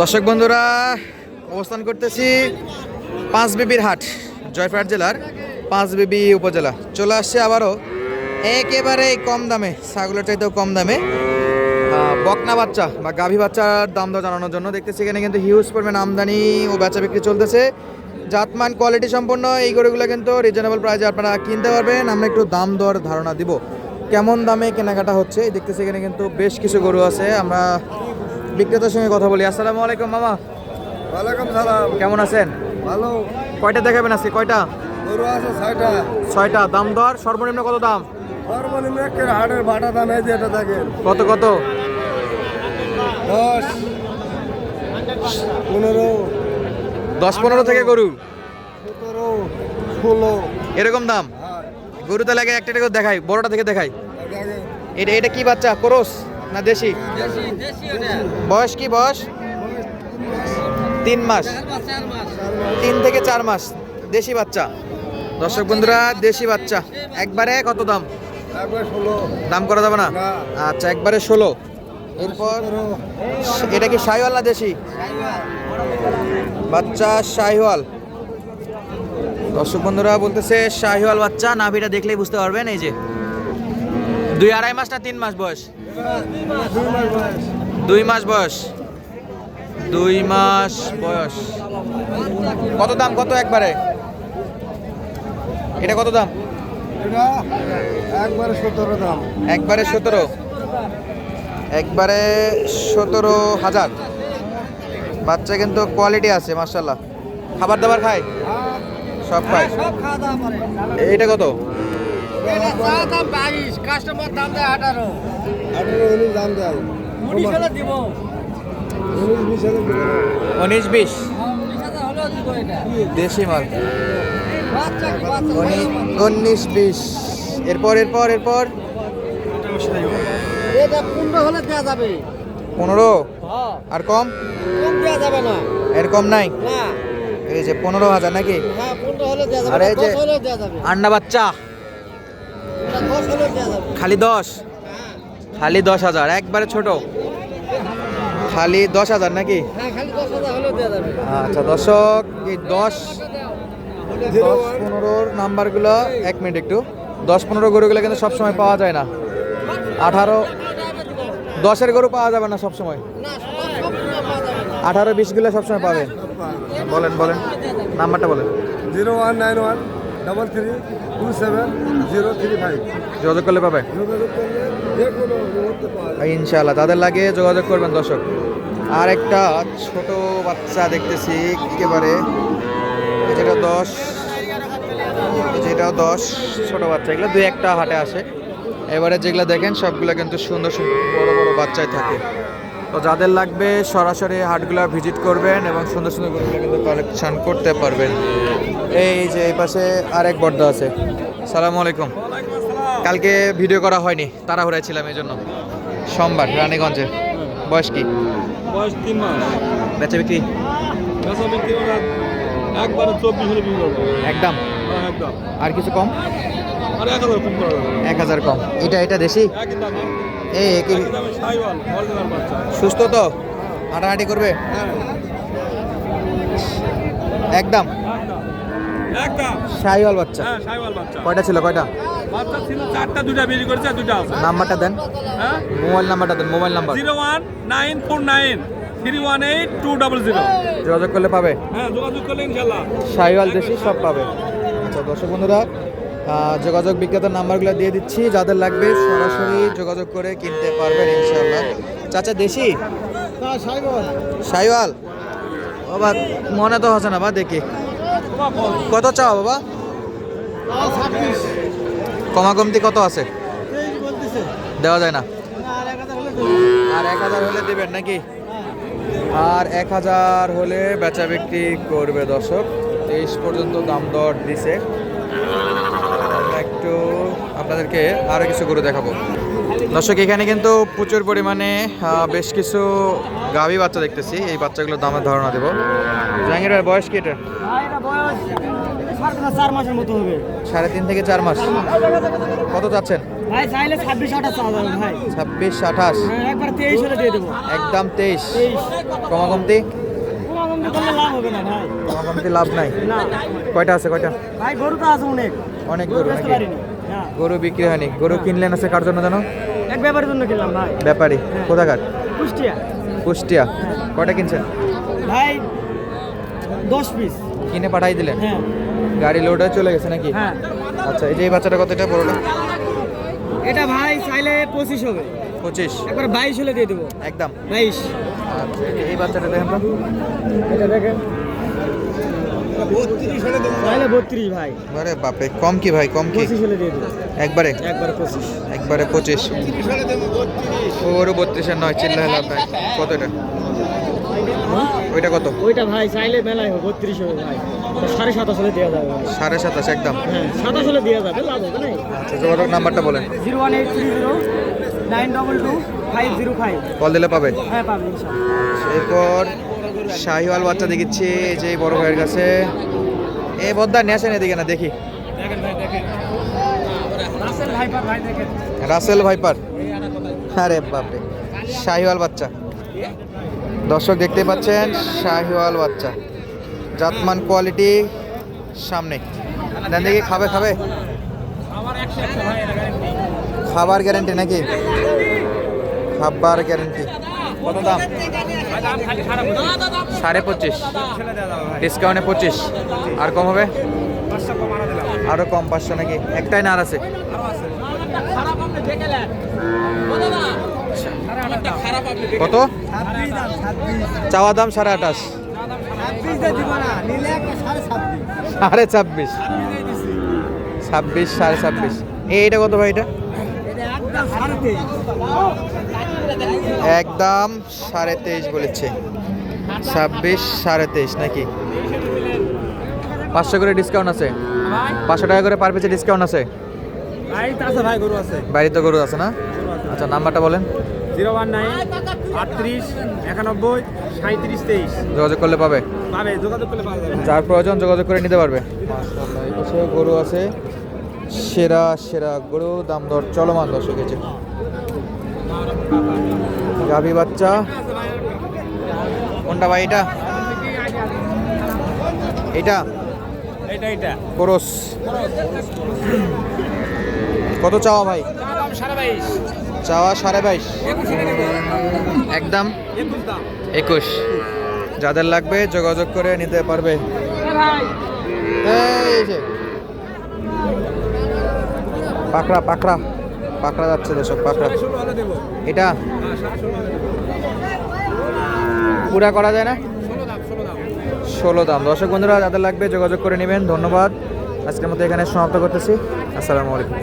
দর্শক বন্ধুরা, অবস্থান করতেছি পাঁচ বিবির হাট, জয়পুরহাট জেলার পাঁচ বিবি উপজেলা। চলে আসছে আবারও একেবারে কম দামে, ছাগলের চাইতেও কম দামে বকনা বাচ্চা বা গাভী বাচ্চার দাম দর জানানোর জন্য দেখতেছি এখানে কিন্তু হিউজ পরিমাণ আমদানি ও বেচা বিক্রি চলতেছে। জাতমান কোয়ালিটি সম্পন্ন এই গরুগুলো কিন্তু রিজনেবল প্রাইসে আপনারা কিনতে পারবেন। আমরা একটু দাম দর ধারণা দিব, কেমন দামে কেনাকাটা হচ্ছে। দেখতেছি এখানে কিন্তু বেশ কিছু গরু আছে। আমরা বিক্রেতার সঙ্গে কথা বলি। আসসালামু আলাইকুম মামা। ওয়ালাইকুম সালাম। কেমন আছেন? ভালো। কয়টা দেখাবেন আজকে? কয়টা? গরু আছে ছয়টা। ছয়টা। দাম দর? সর্বনিম্ন কত দাম? সর্বনিম্ন একের হাটের ভাটা দাম এই যে এটা দেখেন। কত কত? দশ। পনেরো। দশ পনেরো থেকে গরু? সতেরো ষোলো। এরকম দাম? হ্যাঁ। গরু তো লাগে একটা করে দেখাই বড়টা থেকে দেখাই। এটা এটা কি বাচ্চা? ক্রোস? না দেশি? বয়স কি বয়স? তিন মাস। তিন থেকে চার মাস। দেশি বাচ্চা। দর্শক বন্ধুরা, দেশি বাচ্চা। একবারে কত দাম? দাম করা যাবে না। আচ্ছা একবারে ষোলো। এরপর, এটা কি শাহিওয়াল না দেশি? বাচ্চা শাহিওয়াল। দর্শক বন্ধুরা, বলতেছে শাহিওয়াল বাচ্চা, নাভিটা দেখলেই বুঝতে পারবেন, এই যে। দুই আড়াই মাস না তিন মাস বয়স? দুই মাস বয়স। দুই মাস বয়স। কত দাম? কত একবারে? এটা কত দাম? একবারে সতেরো দাম। একবারে সতেরো। একবারে সতেরো হাজার। বাচ্চা কিন্তু কোয়ালিটি আছে মার্শাল্লাহ খাবার দাবার খায়? সব খায়। করে। এইটা কত? কাস্টমার দাম দেয় আঠারো। আঠারো উনিশ দাম দেয় বিশ এটা। দেশি মাল। উনিশ বিশ। এরপর এরপর এরপর? এটা পনেরো হলে দেওয়া যাবে। পনেরো? হ্যাঁ। আর কম? দেওয়া যাবে না। এর কম নাই? এই যে পনেরো হাজার নাকি? হ্যাঁ আরে এই যে- আন্ডা বাচ্চা। খালি দশ? হ্যাঁ খালি দশ হাজার একবারে ছোট। খালি দশ হাজার নাকি? হ্যাঁ আচ্ছা দর্শক এই দশ দশ পনেরোর নাম্বারগুলো এক মিনিট একটু। দশ পনেরো গরুগুলো কিন্তু সবসময় পাওয়া যায় না। আঠারো দশের গরু পাওয়া যাবে না সবসময়। না সব সব সময় পাওয়া যাবে না। আঠারো বিশগুলো সবসময় পাবে। বলেন বলেন। নাম্বারটা বলেন। Zero one nine one. Double three two seven zero three five যোগাযোগ করলে পাবে? যোগাযোগ করলে যে কোনো মুহূর্তে পাওয়া যাবে। ইনশাআল্লাহ তাদের লাগে যোগাযোগ করবেন দর্শক। আর একটা ছোট বাচ্চা দেখতেছি একেবারে যেটা দশ যেটা দশ ছোট বাচ্চা এগুলো দুই একটা হাটে আসে। এবারে যেগুলো দেখেন সবগুলো কিন্তু সুন্দর সুন্দর বড় বড় বাচ্চাই থাকে। তো যাদের লাগবে সরাসরি হাটগুলো ভিজিট করবেন এবং সুন্দর সুন্দর গরুগুলো কিন্তু কালেকশন করতে পারবেন। এই যে এই পাশে আরেক বর্দা আছে। সালামু আলাইকুম। কালকে ভিডিও করা হয়নি তাড়াহুড়ায় ছিলাম এই জন্য। সোমবার রানীগঞ্জে। বয়স কি? বয়স তিন মাস। বেচা বিক্রি? বেচা বিক্রি একবারে চব্বিশ হলে বিক্রি করব। একদম? হ্যাঁ, একদম। আর কিছু কম? আর এক হাজার কম এক হাজার কম। এটা এটা দেশি? এই সাইওয়াল সুস্থ তো? হাঁটাহাঁটি করবে? একদম? সাইওয়াল বাচ্চা। কয়টা ছিল কয়টা? নাম্বারটা দেন। হ্যাঁ মোবাইল নাম্বারটা দেন mobile number. Zero one nine four nine three one eight two double zero যোগাযোগ করলে পাবে? হ্যাঁ যোগাযোগ করলে ইনশাল্লাহ। শাহিওয়াল দেশি সব পাবে। আচ্ছা দর্শক বন্ধুরা যোগাযোগ বিক্রেতার নাম্বারগুলো দিয়ে দিচ্ছি যাদের লাগবে সরাসরি যোগাযোগ করে কিনতে পারবেন ইনশাল্লাহ চাচা দেশি? শাহিওয়াল বাবা মনে তো হচ্ছে না বা দেখি। কত চাও বাবা? কমা কমতি কত আছে? দেওয়া যায় না। আর এক হাজার হলে দেবেন নাকি? আর এক হাজার হলে বেচা বিক্রি করবে দর্শক। তেইশ পর্যন্ত দাম দর দিছে। একটু আপনাদেরকে আরও কিছু গরু দেখাবো। দর্শক এখানে কিন্তু প্রচুর পরিমাণে বেশ কিছু গাভী বাচ্চা দেখতেছি। এই বাচ্চাগুলোর দামের ধারণা দেবো। জাহাঙ্গীর ভাই বয়স কি এটা চার মাসের মতো হবে সাড়ে তিন থেকে চার মাস। কত চাচ্ছেন? ভাই চাইলে ছাব্বিশ আঠাশ। ভাই ছাব্বিশ আঠাশ হ্যাঁ একবার তেইশ হলে দিয়ে দেবো। একদম তেইশ। তেইশ কমাকমতি লাভ নাই। কয়টা আছে কয়টা? ভাই গরু তো আছে অনেক। অনেক গরু নাকি? হ্যাঁ। গরু বিক্রি হয়নি। গরু কিনলেন আছে কার জন্য জানো? এক ব্যাপারের জন্য কিনলাম ভাই। ব্যাপারী। কোথাকার? কুষ্টিয়া। কুষ্টিয়া। কয়টা কিনছেন? ভাই দশ পিস। কিনে পাঠাই দিলেন? হ্যাঁ। গাড়ি লোড হয়ে চলে গেছে নাকি? হ্যাঁ। আচ্ছা এই যে এই বাচ্চাটা কত এটা বড়টা? এটা ভাই চাইলে পঁচিশ হবে। পঁচিশ। একবার বাইশ হলে দিয়ে দেবো। একদম। বাইশ। আচ্ছা এই বাচ্চাটা দেখেন তো। এটা দেখেন। চাইলে বত্রিশ ভাই। আরে বাপরে কম কি ভাই কম কি? একবারে? একবার পঁচিশ। একবারে পঁচিশ। ওরও বত্রিশের নয় চিল্লা লাভ নাই। কত এটা? ওইটা কত? ওইটা ভাই চাইলে মেলায় হবে বত্রিশ হবে ভাই। সাড়ে সাতাশ হলে দেওয়া যাবে সাড়ে সাতাশ একদম। হ্যাঁ সাতাশ হলে দেওয়া যাবে লাভ হবে না আচ্ছা যোগাযোগ নাম্বারটা বলেন। Zero one eight three zero nine double two. Call দিলে পাবে? হ্যাঁ এরপর শাহিওয়াল বাচ্চা এই যে বড় ভাইয়ের কাছে। এই বদ্দা আসেন এদিকে না দেখি। রাসেল ভাইপার রাসেল আরে বাপরে শাহিওয়াল বাচ্চা। দর্শক দেখতে পাচ্ছেন শাহিওয়াল বাচ্চা। জাতমান কোয়ালিটি সামনে। দেন দেখি খাবে খাবে? খাবার গ্যারেন্টি নাকি? খাবার গ্যারেন্টি কত দাম? সাড়ে পঁচিশ। ডিসকাউন্টে পঁচিশ। আর কম হবে? আরও কম, পাঁচশো নাকি? একটাই না আর আছে? কত? চাওয়া দাম সাড়ে আঠাশ। সাড়ে ছাব্বিশ। ছাব্বিশ, সাড়ে ছাব্বিশ। এইটা কত ভাই এটা? একদম সাড়ে তেইশ বলেছে। ছাব্বিশ সাড়ে তেইশ নাকি? পাঁচশো করে ডিসকাউন্ট আছে। পাঁচশো টাকা করে পার পিছে ডিসকাউন্ট আছে। ভাই আছে গরু আছে। বাড়িতে গরু আছে না? আচ্ছা নাম্বারটা বলেন। জিরো ওয়ান নাইন আটত্রিশ একানব্বই সাঁত্রিশ তেইশ। যোগাযোগ করলে পাবে। পাবে যোগাযোগ করলে যাবে। যার প্রয়োজন যোগাযোগ করে নিতে পারবে। গরু আছে। সেরা সেরা গরু দাম দর চলমান দর্শক গাভী বাচ্চা। কোনটা ভাই এটা? এটা? এটা এটা। করস। কত চাওয়া ভাই? চাওয়া সাড়ে বাইশ। একদম একুশ। যাদের লাগবে যোগাযোগ করে নিতে পারবে। পাকড়া পাকড়া। পাকড়া যাচ্ছে দর্শক, পাকড়া। এটা? পুরা করা যায় না? ষোলো দাম। দর্শক বন্ধুরা, যাদের লাগবে যোগাযোগ করে নেবেন, ধন্যবাদ। আজকের মতো এখানে সমাপ্ত করতেছি। আসসালামু আলাইকুম।